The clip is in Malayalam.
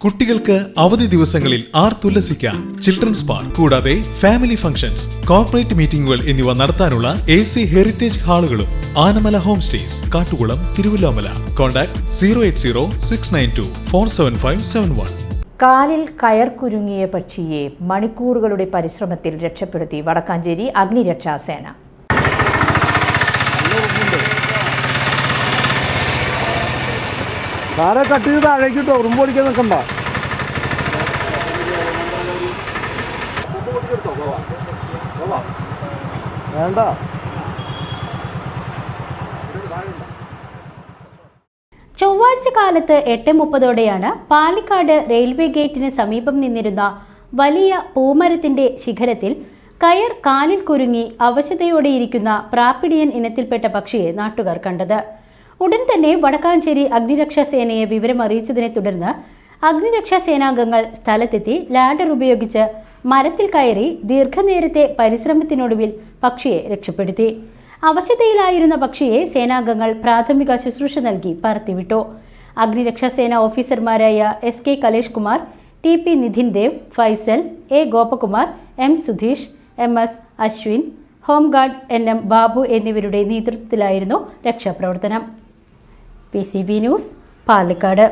കുട്ടികൾക്ക് അവധി ദിവസങ്ങളിൽ ആർ തുല്ലസിക്കാം. ചിൽഡ്രൻസ് പാർക്ക് കൂടാതെ ഫാമിലി ഫംഗ്ഷൻസ് കോർപ്പറേറ്റ് മീറ്റിംഗുകൾ എന്നിവ നടത്താനുള്ള A C heritage ഹാളുകളും Anamala home stays Kattukulam Thiruvilwamala. Contact zero eight zero six nine two four seven five seven one കാലിൽ കയർ കുരുങ്ങിയ പക്ഷിയെ മണിക്കൂറുകളുടെ പരിശ്രമത്തിൽ രക്ഷപ്പെടുത്തി വടക്കാഞ്ചേരി അഗ്നിരക്ഷാസേന സാറെ കട്ട് ചെയ്ത് താഴേക്ക് ഇട്ടോ. ഉറുമ്പ് പൊടിക്കാൻ നിൽക്കണ്ട. വേണ്ട. ചൊവ്വാഴ്ച കാലത്ത് എട്ട് മുപ്പതോടെയാണ് പാലക്കാട് റെയിൽവേ ഗേറ്റിന് സമീപം നിന്നിരുന്ന വലിയ പൂമരത്തിന്റെ ശിഖരത്തിൽ കയർ കാലിൽ കുരുങ്ങി അവശതയോടെയിരിക്കുന്ന പ്രാപ്പിടിയൻ ഇനത്തിൽപ്പെട്ട പക്ഷിയെ നാട്ടുകാർ കണ്ടത്. ഉടൻ തന്നെ വടക്കാഞ്ചേരി അഗ്നിരക്ഷാ സേനയെ വിവരം അറിയിച്ചതിനെ തുടർന്ന് അഗ്നിരക്ഷാ സേനാംഗങ്ങൾ സ്ഥലത്തെത്തി ലാഡർ ഉപയോഗിച്ച് മരത്തിൽ കയറി ദീർഘനേരത്തെ പരിശ്രമത്തിനൊടുവിൽ പക്ഷിയെ രക്ഷപ്പെടുത്തി. അവശതയിലായിരുന്ന പക്ഷിയെ സേനാംഗങ്ങൾ പ്രാഥമിക ശുശ്രൂഷ നൽകി പറത്തിവിട്ടു. അഗ്നിരക്ഷാ സേന ഓഫീസർമാരായ S K Kalesh Kumar T P Nidhin Dev Faisal A Gopakumar M Sudheesh M S Ashwin home guard N M Babu എന്നിവരുടെ നേതൃത്വത്തിലായിരുന്നു രക്ഷാപ്രവർത്തനം. P C B news Palakkad